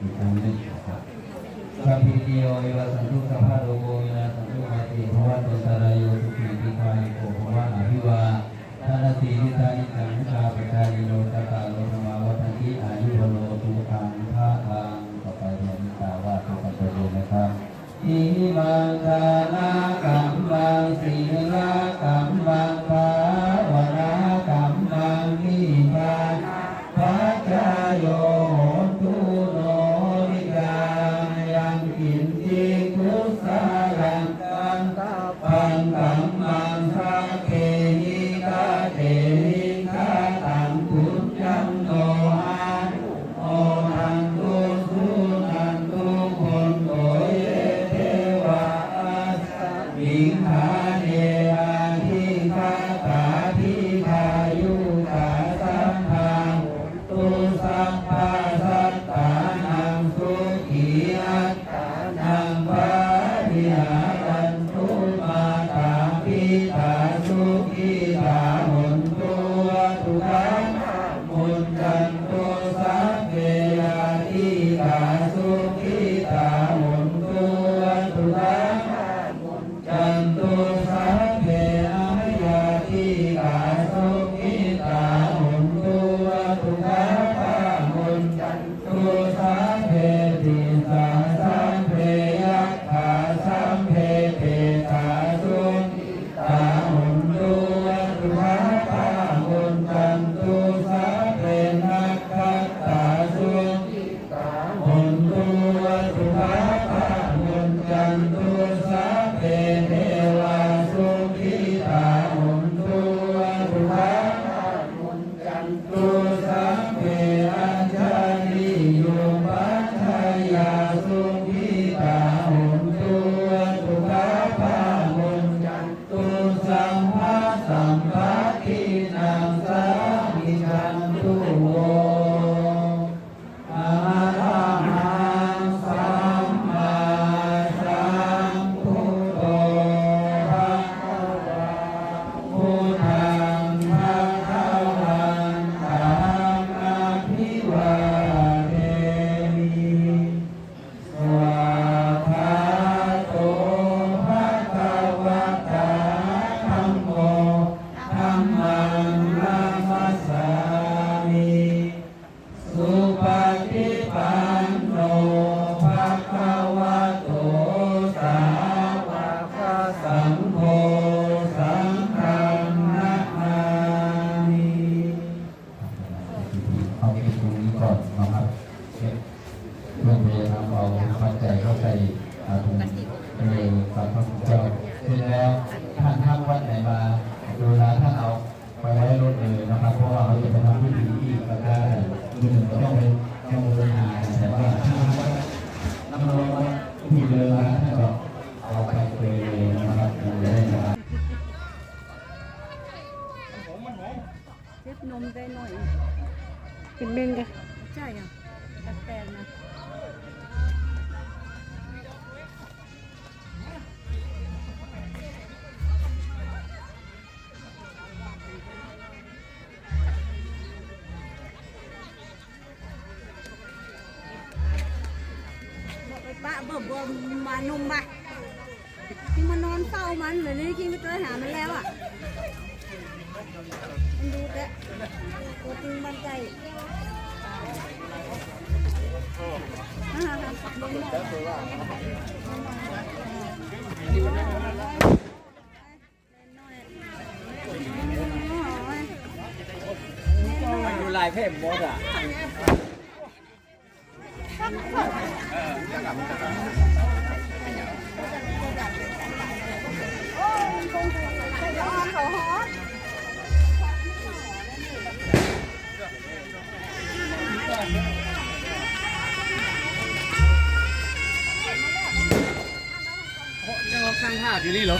อีกครั้งหนึงนะครับสัพพิติโยวิวัสสันตุสัพพะโลโกวินาศสันตุมาติภวะตตุสารโยสุขีติคายุโกภวะอภิวาทานาสีนิทานิจังมุขาปชาลิโนตตาโลธรรมาวัฏันติอายุวโลตุคังภาคังต่อไปเรียนนิตาวาตุปัจโยนะครับอิมังทานา ส เอาปัจเข้าไปอาถุงเร็วกับพระพุทธเจ้าเสร็จแล้วท่านท่านวัดไหนมาดูแลท่านเอาไปไว้รถเลยนะครับ เพราะว่าเขาจะไปทำพิธีที่ประกาศมือหนึ่งก็ต้องไปต้องเดินหาแต่ว่าถ้าน้ำร้อนว่าที่เดินมาท่านก็เอาไปเลยนะครับดูได้นะครับเจ็บนมได้หน่อยเป็นเบงกะ ไปปะเบิ่มบ่มานมไปที่มานอนเฝ้ามันเหมือนนี่กินไปเจอหามันแล้วอะ มันดูแกตัวจริงมันใจฮ่าฮ่าฮ่าลงหน่อยดูลายเพ่มมดอะ ขาฮอตเจ้าข้างห้าอยู่นี่เหรอ